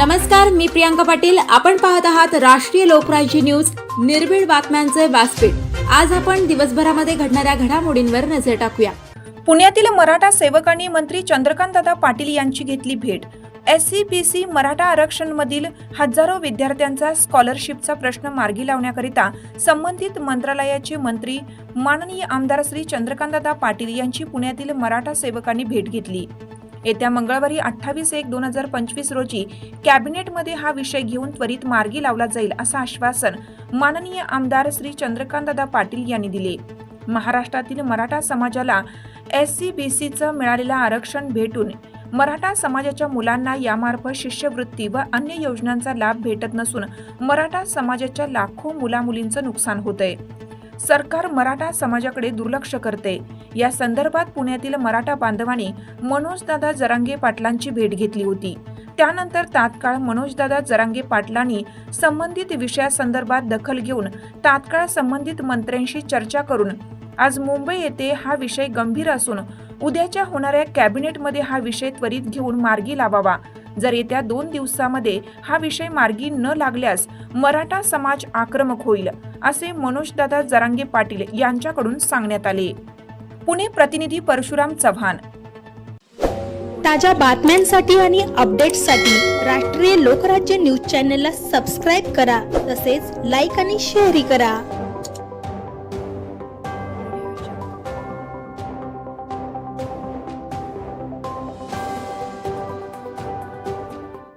नमस्कार मी प्रियांका पाटील. आपण पाहत आहात राष्ट्रीय लोकराज्य न्यूज. निर्भीड बातम्यांचे व्यासपीठ. आज आपण दिवसभरामध्ये घडणाऱ्या घडामोडींवर नजर टाकूया. पुण्यातील मराठा सेवकांनी मंत्री चंद्रकांतदादा पाटील यांची घेतली भेट. S C P C Maratha आरक्षणमधील हजारो विद्यार्थ्यांचा स्कॉलरशिपचा प्रश्न मार्गी लावण्याकरिता संबंधित मंत्रालयाचे मंत्री माननीय आमदार श्री चंद्रकांतदादा पाटील यांची पुण्यातील मराठा सेवकांनी भेट घेतली. येत्या मंगळवारी अठ्ठावीस एक दोन हजार पंचवीस रोजी कॅबिनेटमध्ये हा विषय घेऊन त्वरित मार्गी लावला जाईल असं आश्वासन माननीय आमदार श्री चंद्रकांतदादा पाटील यांनी दिले. महाराष्ट्रातील मराठा समाजाला एस सी बी सीचं मिळालेलं आरक्षण भेटून मराठा समाजाच्या मुलांना यामार्फत शिष्यवृत्ती व अन्य योजनांचा लाभ भेटत नसून मराठा समाजाच्या लाखो मुलामुलींचं नुकसान होतंय. सरकार मराठा समाजाकडे दुर्लक्ष करते. या संदर्भात पुण्यातील मराठा बांधवांनी मनोजदादा जरांगे पाटलांची भेट घेतली होती. त्यानंतर तात्काळ मनोजदादा जरांगे पाटलांनी संबंधित विषयासंदर्भात दखल घेऊन तात्काळ संबंधित मंत्र्यांशी चर्चा करून आज मुंबई येथे हा विषय गंभीर असून उद्याच्या होणाऱ्या कॅबिनेटमध्ये हा विषय त्वरित घेऊन मार्गी लावावा. जर येत्या दोन दिवसामध्ये हा विषय मार्गी न लागल्यास मराठा समाज आक्रमक होईल असे मनोजदादा जरांगे पाटील यांच्याकडून सांगण्यात आले. पुणे प्रतिनिधी परशुराम चव्हाण. ताज्या बातम्यांसाठी आणि अपडेट्ससाठी राष्ट्रीय लोकराज्य न्यूज चॅनलला सबस्क्राईब करा तसेच लाईक आणि शेअरही करा.